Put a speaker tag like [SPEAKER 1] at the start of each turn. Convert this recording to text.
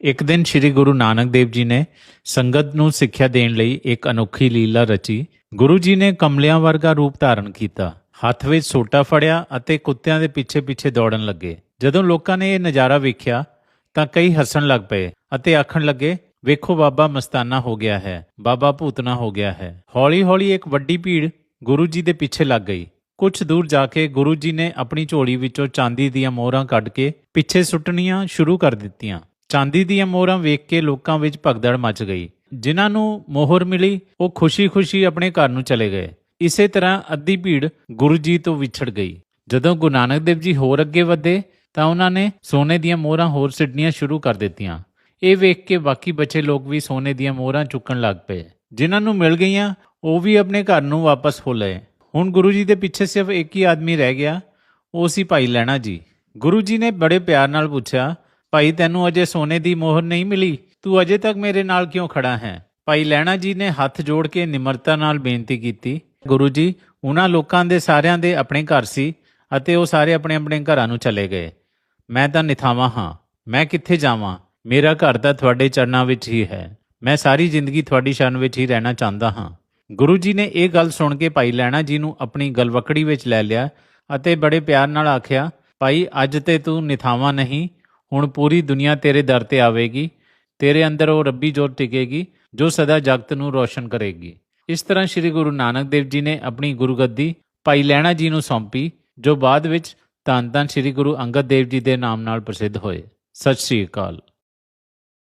[SPEAKER 1] ਇੱਕ ਦਿਨ ਸ੍ਰੀ ਗੁਰੂ ਨਾਨਕ ਦੇਵ ਜੀ ਨੇ ਸੰਗਤ ਨੂੰ ਸਿੱਖਿਆ ਦੇਣ ਲਈ ਇੱਕ ਅਨੋਖੀ ਲੀਲਾ ਰਚੀ। ਗੁਰੂ ਜੀ ਨੇ ਕਮਲਿਆਂ ਵਰਗਾ ਰੂਪ ਧਾਰਨ ਕੀਤਾ। ਹੱਥ ਵਿੱਚ ਸੋਟਾ ਫੜਿਆ ਅਤੇ ਕੁੱਤਿਆਂ ਦੇ ਪਿੱਛੇ-ਪਿੱਛੇ ਦੌੜਨ ਲੱਗੇ। ਜਦੋਂ ਲੋਕਾਂ ਨੇ ਇਹ ਨਜ਼ਾਰਾ ਵੇਖਿਆ, ਤਾਂ ਕਈ ਹੱਸਣ ਲੱਗ ਪਏ ਅਤੇ ਆਖਣ ਲੱਗੇ, ਵੇਖੋ ਬਾਬਾ, ਮਸਤਾਨਾ ਹੋ ਗਿਆ ਹੈ, ਬਾਬਾ ਭੂਤਨਾ ਹੋ ਗਿਆ ਹੈ। ਹੌਲੀ-ਹੌਲੀ ਇੱਕ ਵੱਡੀ ਭੀੜ ਗੁਰੂ ਜੀ ਦੇ ਪਿੱਛੇ ਲੱਗ ਗਈ। ਕੁਝ ਦੂਰ ਜਾ ਕੇ ਗੁਰੂ ਜੀ ਨੇ ਆਪਣੀ ਝੋਲੀ ਵਿੱਚੋਂ ਚਾਂਦੀ ਦੀਆਂ ਮੋਹਰਾਂ ਕੱਢ ਕੇ ਪਿੱਛੇ ਸੁੱਟਣੀਆਂ ਸ਼ੁਰੂ ਕਰ ਦਿੱਤੀਆਂ। ਚਾਂਦੀ ਦੀਆਂ ਮੋਹਰਾਂ ਵੇਖ ਕੇ ਲੋਕਾਂ ਵਿੱਚ ਭਗਦੜ ਮਚ ਗਈ। ਜਿਨ੍ਹਾਂ ਨੂੰ ਮੋਹਰ ਮਿਲੀ, ਉਹ ਖੁਸ਼ੀ-ਖੁਸ਼ੀ ਆਪਣੇ ਘਰ ਨੂੰ ਚਲੇ ਗਏ। ਇਸੇ ਤਰ੍ਹਾਂ ਅੱਧੀ ਭੀੜ ਗੁਰੂ ਜੀ ਤੋਂ ਵਿਛੜ ਗਈ। ਜਦੋਂ ਗੁਰੂ ਨਾਨਕ ਦੇਵ ਜੀ ਹੋਰ ਅੱਗੇ ਵਧੇ, ਤਾਂ ਉਹਨਾਂ ਨੇ ਸੋਨੇ ਦੀਆਂ ਮੋਹਰਾਂ ਹੋਰ ਸਿੱਟਣੀਆਂ ਸ਼ੁਰੂ ਕਰ ਦਿੱਤੀਆਂ। ਇਹ ਵੇਖ ਕੇ ਬਾਕੀ ਬਚੇ ਲੋਕ ਵੀ ਸੋਨੇ ਦੀਆਂ ਮੋਹਰਾਂ ਚੁੱਕਣ ਲੱਗ ਪਏ। ਜਿਨ੍ਹਾਂ ਨੂੰ ਮਿਲ ਗਈਆਂ, ਉਹ ਵੀ ਆਪਣੇ ਘਰ ਨੂੰ ਵਾਪਸ ਹੋ ਲਏ। ਹੁਣ ਗੁਰੂ ਜੀ ਦੇ ਪਿੱਛੇ ਸਿਰਫ ਇੱਕ ਹੀ ਆਦਮੀ ਰਹਿ ਗਿਆ, ਉਹ ਸੀ ਭਾਈ ਲੈਣਾ ਜੀ। ਗੁਰੂ ਜੀ ਨੇ ਬੜੇ ਪਿਆਰ ਨਾਲ ਪੁੱਛਿਆ ਭਾਈ, ਤੈਨੂੰ ਅਜੇ ਸੋਨੇ ਦੀ ਮੋਹਰ ਨਹੀਂ ਮਿਲੀ। ਤੂੰ ਅਜੇ ਤੱਕ ਮੇਰੇ ਨਾਲ ਕਿਉਂ ਖੜਾ ਹੈ? ਭਾਈ ਲੈਣਾ ਜੀ ਨੇ ਹੱਥ ਜੋੜ ਕੇ ਨਿਮਰਤਾ ਨਾਲ ਬੇਨਤੀ ਕੀਤੀ। ਗੁਰੂ ਜੀ, ਉਹਨਾਂ ਲੋਕਾਂ ਦੇ ਸਾਰਿਆਂ ਦੇ ਆਪਣੇ ਘਰ ਸੀ ਅਤੇ ਉਹ ਸਾਰੇ ਆਪਣੇ ਆਪਣੇ ਘਰਾਂ ਨੂੰ ਚਲੇ ਗਏ। ਮੈਂ ਤਾਂ ਨਿਥਾਵਾਂ ਹਾਂ। ਮੈਂ ਕਿੱਥੇ ਜਾਵਾਂ? ਮੇਰਾ ਘਰ ਤਾਂ ਤੁਹਾਡੇ ਚਰਨਾਂ ਵਿੱਚ ਹੀ ਹੈ। ਮੈਂ ਸਾਰੀ ਜ਼ਿੰਦਗੀ ਤੁਹਾਡੀ ਸ਼ਰਨ ਵਿੱਚ ਹੀ ਰਹਿਣਾ ਚਾਹੁੰਦਾ ਹਾਂ। ਗੁਰੂ ਜੀ ਨੇ ਇਹ ਗੱਲ ਸੁਣ ਕੇ ਭਾਈ ਲੈਣਾ ਜੀ ਨੂੰ ਆਪਣੀ ਗਲਵਕੜੀ ਵਿੱਚ ਲੈ ਲਿਆ ਅਤੇ ਬੜੇ ਪਿਆਰ ਨਾਲ ਆਖਿਆ, ਭਾਈ, ਅੱਜ ਤੇ ਤੂੰ ਨਿਥਾਵਾਂ ਨਹੀਂ ਹੁਣ ਪੂਰੀ ਦੁਨੀਆ ਤੇਰੇ ਦਰ ਤੇ ਆਵੇਗੀ, ਤੇਰੇ ਅੰਦਰ ਉਹ ਰੱਬੀ ਜੋਤ ਟਿਕੇਗੀ, ਜੋ ਸਦਾ ਜਗਤ ਨੂੰ ਰੋਸ਼ਨ ਕਰੇਗੀ। ਇਸ ਤਰ੍ਹਾਂ ਸ੍ਰੀ ਗੁਰੂ ਨਾਨਕ ਦੇਵ ਜੀ ਨੇ ਆਪਣੀ ਗੁਰਗੱਦੀ ਭਾਈ ਲੈਣਾ ਜੀ ਨੂੰ ਸੌਂਪੀ, ਜੋ ਬਾਅਦ ਵਿੱਚ ਧੰਨ ਧੰਨ ਸ੍ਰੀ ਗੁਰੂ ਅੰਗਦ ਦੇਵ ਜੀ ਦੇ ਨਾਮ ਨਾਲ ਪ੍ਰਸਿੱਧ ਹੋਏ। ਸਤਿ ਸ੍ਰੀ ਅਕਾਲ।